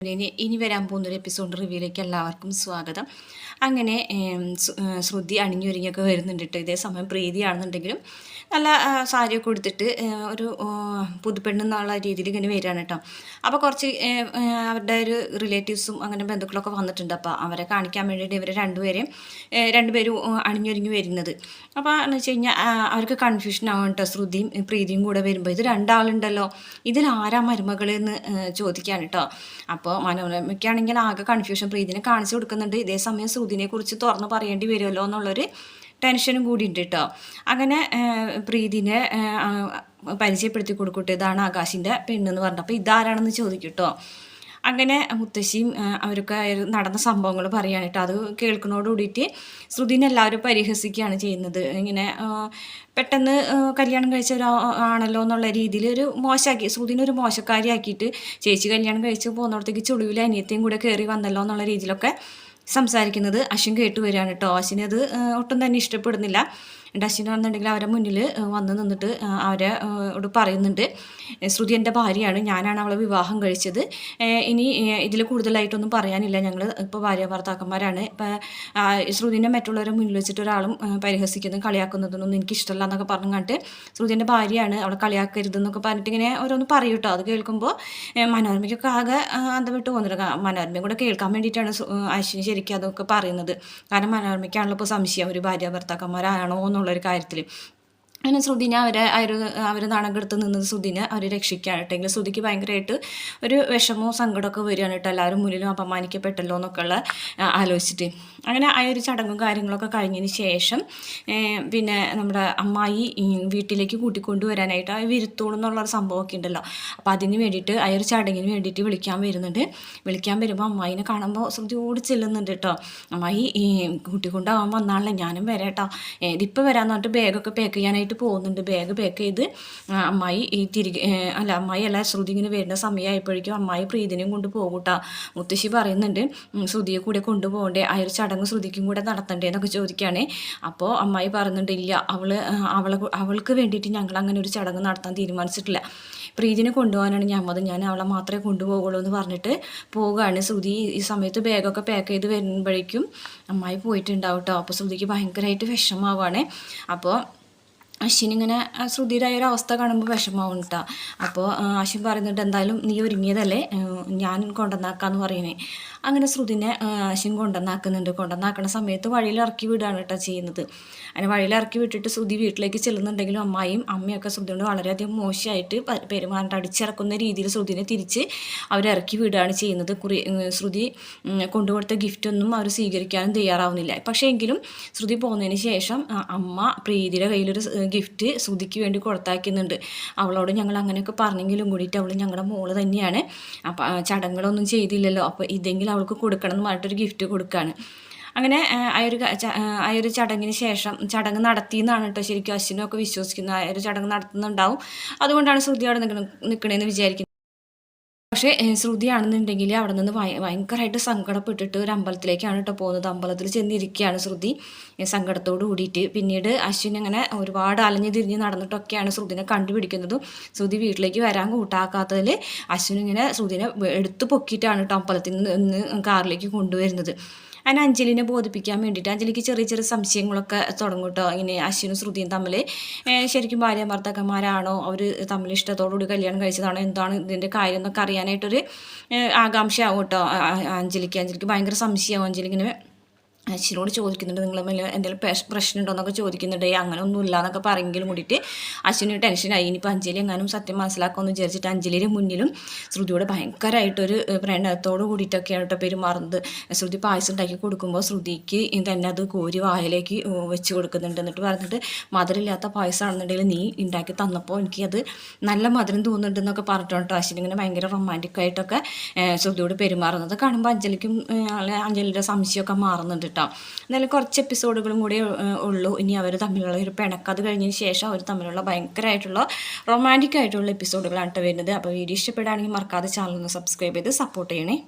ഇനി ഇനി വരാൻ പോകുന്ന ഒരു എപ്പിസോഡ് റിവ്യൂയിലേക്ക് എല്ലാവർക്കും സ്വാഗതം. അങ്ങനെ ശ്രുതി അണിഞ്ഞൊരുങ്ങിയൊക്കെ വരുന്നുണ്ട് കേട്ടോ. ഇതേ സമയം പ്രീതിയാണെന്നുണ്ടെങ്കിലും നല്ല സാരിയൊക്കെ കൊടുത്തിട്ട് ഒരു ആ, പുതുപ്പെണ്ണ് എന്നുള്ള രീതിയിൽ ഇങ്ങനെ വരികയാണ് കേട്ടോ. അപ്പോൾ കുറച്ച് അവരുടെ ഒരു റിലേറ്റീവ്സും അങ്ങനെ ബന്ധുക്കളൊക്കെ വന്നിട്ടുണ്ട്. അപ്പോൾ അവരെ കാണിക്കാൻ വേണ്ടിയിട്ട് ഇവരെ രണ്ടുപേരെയും രണ്ടുപേരും അണിഞ്ഞൊരുങ്ങി വരുന്നത്. അപ്പോൾ എന്ന് വെച്ച് കഴിഞ്ഞാൽ അവർക്ക് കൺഫ്യൂഷൻ ആവും കേട്ടോ. ശ്രുതിയും പ്രീതിയും കൂടെ വരുമ്പോൾ ഇത് രണ്ടാളുണ്ടല്ലോ. ഇതിൽ ആരാ മരുമകളെന്ന് ചോദിക്കാൻ കേട്ടോ. അപ്പോൾ മനോരമയ്ക്കാണെങ്കിൽ ആകെ കൺഫ്യൂഷൻ പ്രീതിനെ കാണിച്ചു കൊടുക്കുന്നുണ്ട്. ഇതേ സമയം ശ്രുതിനെ കുറിച്ച് തുറന്ന് പറയേണ്ടി വരുമല്ലോ എന്നുള്ളൊരു ടെൻഷനും കൂടി ഉണ്ട് കേട്ടോ അങ്ങനെ പ്രീതിനെ പരിചയപ്പെടുത്തി കൊടുക്കട്ടെ ഇതാണ് ആകാശിന്റെ പെണ്ണെന്ന് പറഞ്ഞു അപ്പോൾ ഇതാരാണെന്ന് ചോദിക്കും കേട്ടോ അങ്ങനെ മുത്തശ്ശിയും അവരൊക്കെ നടന്ന സംഭവങ്ങൾ പറയുകയാണ് കേട്ടോ അത് കേൾക്കുന്നതോട് കൂടിയിട്ട് ശ്രുതിനെ എല്ലാവരും പരിഹസിക്കുകയാണ് ചെയ്യുന്നത്. ഇങ്ങനെ പെട്ടെന്ന് കല്യാണം കഴിച്ച ഒരു ആണല്ലോ എന്നുള്ള രീതിയിൽ ഒരു മോശമാക്കി ശ്രുതിനെ ഒരു മോശക്കാരിയാക്കിയിട്ട് ചേച്ചി കല്യാണം കഴിച്ച് പോകുന്നിടത്തേക്ക് ചുളിവിൽ അനിയത്തെയും കൂടെ കയറി വന്നല്ലോ എന്നുള്ള രീതിയിലൊക്കെ സംസാരിക്കുന്നത് അശ്വിൻ കേട്ട് വരികയാണ് കേട്ടോ. അശ്വിനത് ഒട്ടും തന്നെ ഇഷ്ടപ്പെടുന്നില്ല. എന്റെ അശ്വിനാണെന്നുണ്ടെങ്കിൽ അവരെ മുന്നിൽ വന്ന് നിന്നിട്ട് അവരെ ഇവിടെ പറയുന്നുണ്ട്. "ഏ, ശ്രുതി എന്റെ ഭാര്യയാണ് ഞാനാണ് അവളെ വിവാഹം കഴിച്ചത്. ഇനി ഇതിൽ കൂടുതലായിട്ടൊന്നും പറയാനില്ല. ഞങ്ങൾ ഇപ്പോൾ ഭാര്യ ഭർത്താക്കന്മാരാണ്. ഇപ്പം ശ്രുതിനെ മറ്റുള്ളവരെ മുന്നിൽ വെച്ചിട്ട് ഒരാളും പരിഹസിക്കുന്നതും കളിയാക്കുന്നതൊന്നും എനിക്ക് ഇഷ്ടമല്ല എന്നൊക്കെ പറഞ്ഞു കണ്ടിട്ട് ശ്രുതിന്റെ ഭാര്യയാണ് അവളെ കളിയാക്കരുതെന്നൊക്കെ പറഞ്ഞിട്ട് ഇങ്ങനെ ഓരോന്ന് പറയും കേട്ടോ. അത് കേൾക്കുമ്പോൾ മനോരമയ്ക്കൊക്കെ ആകെ അന്തം വിട്ട് പോകുന്നുണ്ട്. മനോരമയും കൂടെ കേൾക്കാൻ വേണ്ടിയിട്ടാണ് അശ്വിനി ശരിക്കും അതൊക്കെ പറയുന്നത്. കാരണം മനോരമയ്ക്കാണല്ലോ ഇപ്പോൾ സംശയം. ഒരു ഭാര്യ ഭർത്താക്കന്മാരാണോ എന്നുള്ളൊരു കാര്യത്തിൽ അങ്ങനെ ശ്രുതിനെ അവരെ അവർ അവർ നാണകെടുത്ത് നിന്നത് ശ്രുതിനെ അവർ രക്ഷിക്കാനായിട്ടെങ്കിൽ ശ്രുതിക്ക് ഭയങ്കരമായിട്ട് ഒരു വിഷമവും സങ്കടമൊക്കെ വരികയാണ് കേട്ടോ. എല്ലാവരും മുന്നിലും അപമാനിക്കപ്പെട്ടല്ലോ എന്നൊക്കെ ഉള്ള ആലോചിച്ചിട്ട്. അങ്ങനെ ആ ഒരു ചടങ്ങും കാര്യങ്ങളൊക്കെ കഴിഞ്ഞതിന് ശേഷം പിന്നെ നമ്മുടെ അമ്മായി വീട്ടിലേക്ക് കൂട്ടിക്കൊണ്ടുവരാനായിട്ട് ആ വിരുത്തോളം എന്നുള്ളൊരു സംഭവമൊക്കെ ഉണ്ടല്ലോ. അപ്പോൾ അതിന് വേണ്ടിയിട്ട് ആ ഒരു ചടങ്ങിന് വേണ്ടിയിട്ട് വിളിക്കാൻ വരുന്നുണ്ട്. വിളിക്കാൻ വരുമ്പോൾ അമ്മായിനെ കാണുമ്പോൾ ശ്രദ്ധയോട് ചെല്ലുന്നുണ്ട് കേട്ടോ അമ്മായി കൂട്ടിക്കൊണ്ടാവാൻ വന്നാണല്ലേ ഞാനും വരാം കേട്ടോ ഇതിപ്പോൾ വരാമെന്ന് പറഞ്ഞിട്ട് ബാഗൊക്കെ പാക്ക് ചെയ്യാനായിട്ട് പോകുന്നുണ്ട്. ബാഗ് പാക്ക് ചെയ്ത് അമ്മായി തിരികെ അല്ല അമ്മായി അല്ല ശ്രുതി ഇങ്ങനെ വരുന്ന സമയമായപ്പോഴേക്കും അമ്മായി പ്രീതിനെയും കൊണ്ട് പോകും മുത്തശ്ശി പറയുന്നുണ്ട് ശ്രുതിയെ കൂടെ കൊണ്ടുപോകണ്ടേ. ആ ഒരു ചടങ്ങ് ശ്രുതിക്കും കൂടെ നടത്തണ്ടേ എന്നൊക്കെ ചോദിക്കുകയാണേ. അപ്പോൾ അമ്മായി പറയുന്നുണ്ട് ഇല്ല അവൾ അവളെ അവൾക്ക് വേണ്ടിയിട്ട് ഞങ്ങൾ അങ്ങനെ ഒരു ചടങ്ങ് നടത്താൻ തീരുമാനിച്ചിട്ടില്ല. പ്രീതിനെ കൊണ്ടുപോകാനാണ് ഞാൻ മതം ഞാൻ അവളെ മാത്രമേ കൊണ്ടുപോകുള്ളൂ എന്ന് പറഞ്ഞിട്ട് പോവുകയാണ്. ശ്രുതി ഈ സമയത്ത് ബാഗൊക്കെ പാക്ക് ചെയ്ത് വരുമ്പോഴേക്കും അമ്മായി പോയിട്ടുണ്ടാവും കേട്ടോ. അപ്പോൾ ശ്രുതിക്ക് ഭയങ്കരമായിട്ട് വിഷമാവാണ് അപ്പോൾ ആ ശ്രുതിയുടെ ഒരു അവസ്ഥ കാണുമ്പോൾ വിഷമാവും കേട്ടോ അപ്പോൾ അശ്വിൻ പറയുന്നുണ്ട് എന്തായാലും നീ ഒരുങ്ങിയതല്ലേ? ഞാൻ കൊണ്ടുവന്നാക്കാന്ന് പറയുന്നേ. അങ്ങനെ ശ്രുതിനെ അശ്വിൻ കൊണ്ടുവന്നാക്കുന്നുണ്ട്. കൊണ്ടുവന്നാക്കുന്ന സമയത്ത് വഴിയിൽ ഇറക്കി വിടുകയാണ് കേട്ടോ ചെയ്യുന്നത്. അങ്ങനെ വഴിയിൽ ഇറക്കി വിട്ടിട്ട് ശ്രുതി വീട്ടിലേക്ക് ചെല്ലുന്നുണ്ടെങ്കിലും അമ്മായും അമ്മയൊക്കെ ശ്രുതിയോട് വളരെയധികം മോശമായിട്ട് പെരുമാറിട്ട് അടിച്ചിറക്കുന്ന രീതിയിൽ ശ്രുതിനെ തിരിച്ച് അവരിറക്കി വിടുകയാണ് ചെയ്യുന്നത്. കുറി ശ്രുതി കൊണ്ടുകൊടുത്ത ഗിഫ്റ്റൊന്നും അവർ സ്വീകരിക്കാനും തയ്യാറാവുന്നില്ല. പക്ഷേ എങ്കിലും ശ്രുതി പോകുന്നതിന് ശേഷം അമ്മ പ്രീതിയുടെ കയ്യിലൊരു ഗിഫ്റ്റ് ശ്രുതിക്ക് വേണ്ടി കൊടുത്താക്കുന്നുണ്ട് അവളോട് ഞങ്ങൾ അങ്ങനെയൊക്കെ പറഞ്ഞെങ്കിലും കൂടിയിട്ട് അവൾ ഞങ്ങളുടെ മോൾ തന്നെയാണ്. അപ്പം ചടങ്ങുകളൊന്നും ചെയ്തില്ലല്ലോ. അപ്പോൾ ഇതെങ്കിലും അവൾക്ക് കൊടുക്കണം എന്ന് പറഞ്ഞിട്ടൊരു ഗിഫ്റ്റ് കൊടുക്കുകയാണ് അങ്ങനെ ആ, ഒരു ആ ഒരു ചടങ്ങിന് ശേഷം ചടങ്ങ് നടത്തി എന്നാണ് കേട്ടോ ശരിക്കും അശ്വിനൊക്കെ വിശ്വസിക്കുന്നത്. ആ ഒരു ചടങ്ങ് നടത്തുന്നുണ്ടാവും. അതുകൊണ്ടാണ് ശ്രുതി അവിടെ നിൽക്കണം നിൽക്കണേന്ന് വിചാരിക്കുന്നത്. പക്ഷേ ശ്രുതിയാണെന്നുണ്ടെങ്കിൽ അവിടെ നിന്ന് ഭയ- ഭയങ്കരമായിട്ട് സങ്കടപ്പെട്ടിട്ട് ഒരു അമ്പലത്തിലേക്കാണ് കേട്ടോ പോകുന്നത്. അമ്പലത്തിൽ ചെന്നിരിക്കുകയാണ് ശ്രുതി. സങ്കടത്തോട് കൂടിയിട്ട് പിന്നീട് അശ്വിൻ അങ്ങനെ ഒരുപാട് അലഞ്ഞു തിരിഞ്ഞ് നടന്നിട്ടൊക്കെയാണ് ശ്രുതിനെ കണ്ടുപിടിക്കുന്നതും. ശ്രുതി വീട്ടിലേക്ക് വരാൻ കൂട്ടാക്കാത്തതിൽ അശ്വിൻ ഇങ്ങനെ ശ്രുതിനെ എടുത്ത് പൊക്കിയിട്ടാണ് കേട്ടോ അമ്പലത്തിൽ നിന്ന് കാറിലേക്ക് കൊണ്ടുവരുന്നത്. അതിന് അഞ്ജലിനെ ബോധിപ്പിക്കാൻ വേണ്ടിയിട്ട് അഞ്ജലിക്ക് ചെറിയ ചെറിയ സംശയങ്ങളൊക്കെ തുടങ്ങും കേട്ടോ ഇങ്ങനെ അശ്വിനും ശ്രുതിയും തമ്മിൽ ശരിക്കും ഭാര്യ ഭർത്താക്കന്മാരാണോ? അവർ തമ്മിൽ ഇഷ്ടത്തോടുകൂടി കല്യാണം കഴിച്ചതാണോ? എന്താണ് ഇതിന്റെ കാര്യം എന്നൊക്കെ അറിയാനായിട്ടൊരു ആകാംക്ഷയാവും കേട്ടോ അഞ്ജലിക്ക്. അഞ്ജലിക്ക് ഭയങ്കര സംശയമാവും. ഇങ്ങനെ അശ്വിനോട് ചോദിക്കുന്നുണ്ട് നിങ്ങൾ തമ്മിൽ എന്തെങ്കിലും പ്രശ്നം ഉണ്ടോ എന്നൊക്കെ ചോദിക്കുന്നുണ്ട്. "ഏയ് അങ്ങനെ ഒന്നും ഇല്ല എന്നൊക്കെ പറയുമെങ്കിൽ കൂടിയിട്ട് അശ്വിന് ടെൻഷനായി ഇനിയിപ്പോൾ അഞ്ജലി എങ്ങാനും സത്യം മനസ്സിലാക്കുമെന്ന് വിചാരിച്ചിട്ട് അഞ്ജലിയുടെ മുന്നിലും ശ്രുതിയോട് ഭയങ്കരമായിട്ടൊരു പ്രണയത്തോട് കൂടിയിട്ടൊക്കെയാണ് കേട്ടോ പെരുമാറുന്നത്. ശ്രുതി പായസം ഉണ്ടാക്കി കൊടുക്കുമ്പോൾ ശ്രുതിക്ക് തന്നെ അത് കോരി വായിലേക്ക് വെച്ച് കൊടുക്കുന്നുണ്ട്. എന്നിട്ട് പറഞ്ഞിട്ട് മധുരമില്ലാത്ത പായസമാണെന്നുണ്ടെങ്കിൽ നീ ഉണ്ടാക്കി തന്നപ്പോൾ എനിക്ക് അത് നല്ല മധുരം തോന്നുന്നുണ്ടെന്നൊക്കെ പറഞ്ഞിട്ടുണ്ട് കേട്ടോ. അശ്വിൻ ഇങ്ങനെ ഭയങ്കര റൊമാന്റിക്കായിട്ടൊക്കെ ശ്രുതിയോട് പെരുമാറുന്നത്. കാണുമ്പോൾ അഞ്ജലിക്കും അഞ്ജലിയുടെ സംശയമൊക്കെ മാറുന്നുണ്ട് കേട്ടോ. എന്നാലും കുറച്ച് എപ്പിസോഡുകളും കൂടി ഉള്ളൂ. ഇനി അവർ തമ്മിലുള്ള ഒരു പിണക്കം അത് കഴിഞ്ഞതിന് ശേഷം അവർ തമ്മിലുള്ള ഭയങ്കരമായിട്ടുള്ള റൊമാന്റിക് ആയിട്ടുള്ള എപ്പിസോഡുകളാണ് കേട്ടോ വരുന്നത്. അപ്പോൾ വീഡിയോ ഇഷ്ടപ്പെടുകയാണെങ്കിൽ മറക്കാതെ ചാനൽ ഒന്ന് സബ്സ്ക്രൈബ് ചെയ്ത് സപ്പോർട്ട് ചെയ്യണേ.